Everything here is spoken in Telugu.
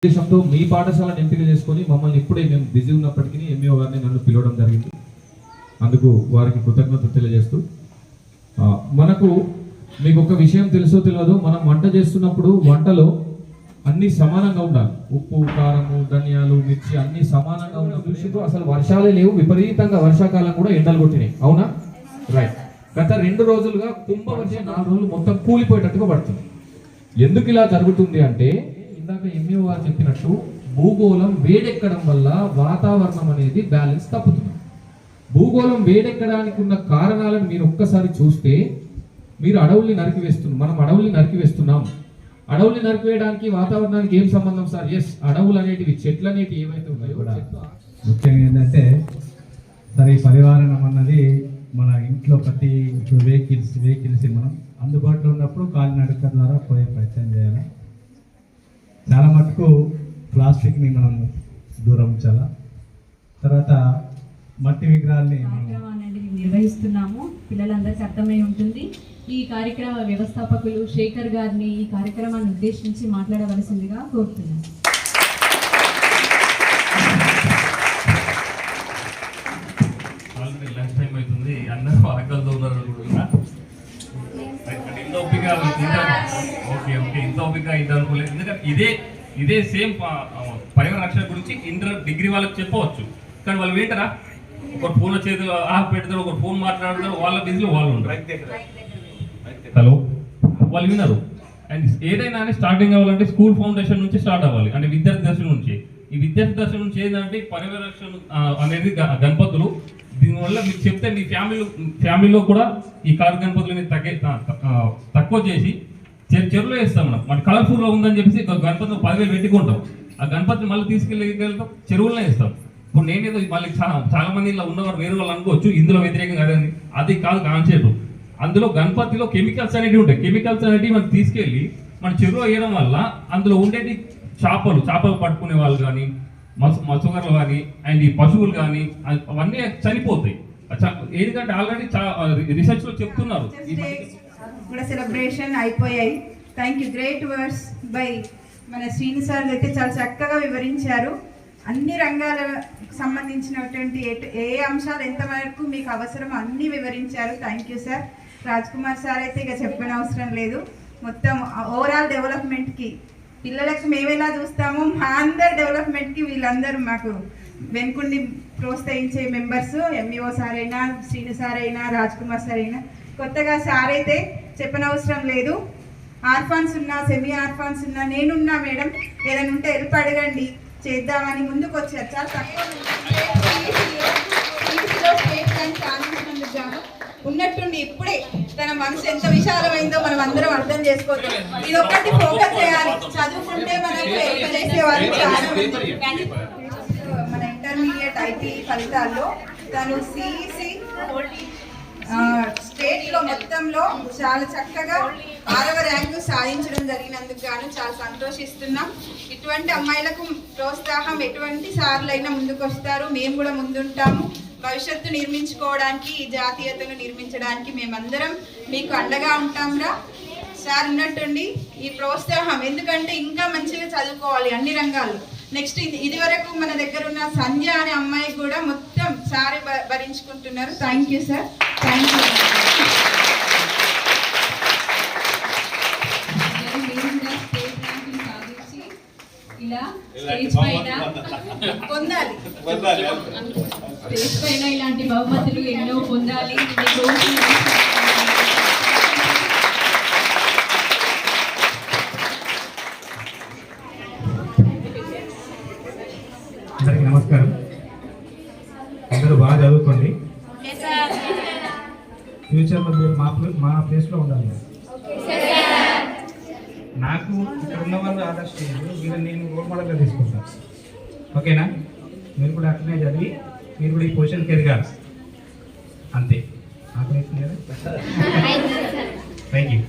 ఉద్దేశంతో మీ పాఠశాలను ఎంపిక చేసుకొని మమ్మల్ని ఇప్పుడే మేము బిజీ ఉన్నప్పటికీ ఎంఈఓ గారిని నన్ను పిలవడం జరిగింది. అందుకు వారికి కృతజ్ఞత తెలియజేస్తూ మనకు మీకు ఒక విషయం తెలుసో తెలియదు మనం వంట చేస్తున్నప్పుడు వంటలో అన్నీ సమానంగా ఉండాలి. ఉప్పు కారము ధనియాలు మిర్చి అన్ని సమానంగా ఉన్న దృష్టితో అసలు వర్షాలే లేవు. విపరీతంగా వర్షాకాలం కూడా ఎండలు కొట్టినాయి. అవునా? రైట్ గత రెండు రోజులుగా కుంభవర్షం నాలుగు రోజులు మొత్తం కూలిపోయేటట్టుగా పడుతుంది. ఎందుకు ఇలా జరుగుతుంది అంటే ఇందాక ఎంఈఓ గారు చెప్పినట్టు భూగోళం వేడెక్కడం వల్ల వాతావరణం అనేది బ్యాలెన్స్ తప్పుతుంది. భూగోళం వేడెక్కడానికి ఉన్న కారణాలను మీరు ఒక్కసారి చూస్తే మీరు అడవుల్ని నరికివేస్తున్నారు మనం అడవుల్ని నరికివేస్తున్నాం అడవుల్ని నరికివేయడానికి వాతావరణానికి ఏం సంబంధం సార్? ఎస్ అడవులు అనేటివి చెట్లు అనేటివి ఏవైతే ఉన్నాయో ముఖ్యంగా ఏంటంటే సరే పరివారణం అన్నది మన ఇంట్లో ప్రతి ఇప్పుడు వెహికల్స్ వెహికల్స్ మనం అందుబాటులో ఉన్నప్పుడు కాలినడక ద్వారా పోయే ప్రయత్నం చేయాలి. చాలా మటుకు ప్లాస్టిక్ని మనం దూరం ఉంచాలా? తర్వాత మట్టి విగ్రహాల్ని అనేది నిర్వహిస్తున్నాము. పిల్లలందరికీ అర్థమై ఉంటుంది. ఈ కార్యక్రమ వ్యవస్థాపకులు శేఖర్ గారిని ఈ కార్యక్రమాన్ని ఉద్దేశించి మాట్లాడవలసిందిగా కోరుతున్నాను ఓపిక ఇంత అనుకోలేదు ఎందుకంటే ఇదే ఇదే సేమ్ పర్యావరణ రక్షణ గురించి ఇంటర్ డిగ్రీ వాళ్ళకి చెప్పవచ్చు. కానీ వాళ్ళు వింటారా? ఒక ఫోన్ చేతి ఆఫ్ పెడతారు ఒక ఫోన్ మాట్లాడతారు వాళ్ళ బిజీలో వాళ్ళు ఉంటారు హలో వాళ్ళు వినరు. అండ్ ఏదైనా స్టార్టింగ్ అవ్వాలంటే స్కూల్ ఫౌండేషన్ నుంచి స్టార్ట్ అవ్వాలి. అంటే విద్యార్థి దశ నుంచి. ఈ విద్యార్థి దశ నుంచి ఏంటంటే పర్యవేక్షణ అనేది గణపతులు. దీనివల్ల మీకు చెప్తే మీ ఫ్యామిలీ ఫ్యామిలీలో కూడా ఈ కారు గణపతులని తగ్గే తక్కువ చేసి చెరువులో వేస్తాం మనం. మన కలర్ఫుల్లో ఉందని చెప్పేసి ఒక గణపతిని పదివేలు పెట్టుకుంటాం. ఆ గణపతిని మళ్ళీ తీసుకెళ్ళి వెళ్తాం చెరువులో వేస్తాం. ఇప్పుడు నేనేదో మళ్ళీ చాలా చాలా మంది ఇలా ఉన్నవారు వేరే వాళ్ళు అనుకోవచ్చు ఇందులో వ్యతిరేకంగా అదని అది కాదు కాన్సెప్ట్. అందులో గణపతిలో కెమికల్స్ అనేటివి ఉంటాయి. కెమికల్స్ అనేటివి మనం తీసుకెళ్ళి మన చెరువు వేయడం వల్ల అందులో ఉండేటి చేపలు చేపలు పట్టుకునే వాళ్ళు కానీ మత్స్య మత్స్యకారులు కానీ అండ్ ఈ పశువులు కానీ అవన్నీ చనిపోతాయి. ఎందుకంటే ఆల్రెడీ రీసెర్చ్లో చెప్తున్నారు. కూడా సెలబ్రేషన్ అయిపోయాయి. Thank you great words by మన శ్రీని సార్ అయితే చాలా చక్కగా వివరించారు. అన్ని రంగాల సంబంధించినటువంటి ఏ- ఏ అంశాలు ఎంతవరకు మీకు అవసరం అన్నీ వివరించారు. Thank you sir Raj Kumar sir అయితే ఇక చెప్పనవసరం లేదు. మొత్తం ఓవరాల్ డెవలప్మెంట్కి పిల్లలకు మేము ఎలా చూస్తామో మా అందరి డెవలప్మెంట్కి వీళ్ళందరూ మాకు వెనుకుండి ప్రోత్సహించే మెంబర్స్ ఎంఈఓ సార్ అయినా శ్రీను సార్ అయినా రాజ్ కుమార్ సార్ అయినా కొత్తగా సార్ అయితే చెప్పనవసరం లేదు. ఆర్ఫాన్స్ ఉన్నా సెమీ ఆర్ఫాన్స్ ఉన్నా నేనున్నా మేడం ఏదైనా ఉంటే హెల్ప్ అడగండి. చేద్దామని ముందుకు వచ్చారు చాలా తక్కువ ఉన్నట్టుండి ఇప్పుడే తన మనసు ఎంత విశాలమైందో మనం అందరం అర్థం చేసుకోవచ్చు. ఇది ఒక్కటి ఫోకస్ చేయాలి. చదువుకుంటే మనకు హెల్ప్ చేసేవారు మన ఇంటర్మీడియట్ ఐటీ ఫలితాల్లో తను సిఈసి స్టేట్లో మొత్తంలో చాలా చక్కగా ఆరవ ర్యాంకు సాధించడం జరిగినందుకు గాను చాలా సంతోషిస్తున్నాం. ఇటువంటి అమ్మాయిలకు ప్రోత్సాహం ఎటువంటి సార్లైనా ముందుకు వస్తారు మేము కూడా ముందుంటాము. భవిష్యత్తు నిర్మించుకోవడానికి ఈ జాతీయతను నిర్మించడానికి మేమందరం మీకు అండగా ఉంటాంరా. సార్ ఉన్నట్టుండి ఈ ప్రోత్సాహం ఎందుకంటే ఇంకా మంచిగా చదువుకోవాలి అన్ని రంగాలు నెక్స్ట్ ఇది ఇది వరకు మన దగ్గర ఉన్న సంధ్య అనే అమ్మాయి కూడా మొత్తం సారి భ- భరించుకుంటున్నారు. Thank you sir thank you ఇలా స్టేజ్ పైన పొందాలి. స్టేజ్ పైన ఇలాంటి బహుమతులు ఎన్నో పొందాలి. ఫ్యూచర్లో మీరు మా మా ప్లేస్లో ఉండాలి. నాకు ఇక్కడ ఉన్న వాళ్ళు ఆదర్శ వీళ్ళు నేను రోల్ మోడల్గా తీసుకుంటాను ఓకేనా? మీరు కూడా అట్లనే చదివి మీరు కూడా ఈ పొజిషన్కి ఎదగాలి. అంతే. కదా థ్యాంక్ యూ